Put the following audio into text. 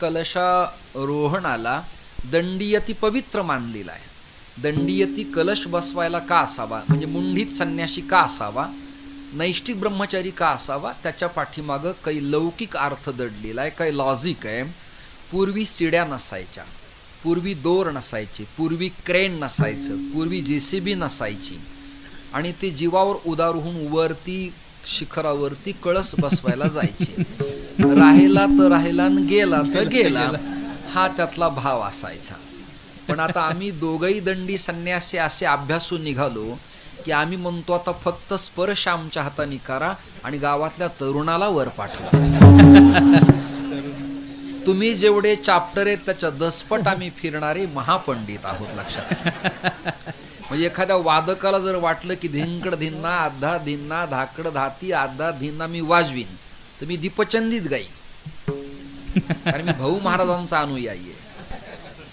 कलशारोहणाला दंडीयती पवित्र मानलेला आहे. दंडीयती कलश बसवायला का असावा? म्हणजे मुंडीत संन्याशी का असावा? नैष्टिक ब्रह्मचारी का असावा? त्याच्या पाठीमागं काही लौकिक अर्थ दडलेला आहे काही लॉजिक आहे. पूर्वी सिड्या नसायच्या पूर्वी दोर नसायचे पूर्वी क्रेन नसायचं पूर्वी जे सी बी नसायची. आणि ते जीवावर उदार होऊन वरती शिखरावरती कळस बसवायला जायचे. राहिला तर राहिला आणि गेला तर गेला. हा त्यातला भाव असायचा. पण आता आम्ही दोघही दंडी संन्यासी असे अभ्यासून निघालो की आम्ही म्हणतो आता फक्त स्पर्श आमच्या हाताने करा आणि गावातल्या तरुणाला वर पाठवा. तुम्ही जेवढे चाप्टर आहेत त्याच्या दसपट आम्ही फिरणारे महापंडित आहोत लक्षात. म्हणजे एखाद्या वादकाला जर वाटलं की धिंकड धिन्ना आधा धिन्ना धाकड धाती आधा धिन्ना मी वाजवीन. तर मी दीपचंदीत गाई आणि मी भाऊ महाराजांचा अनुयायी आहे.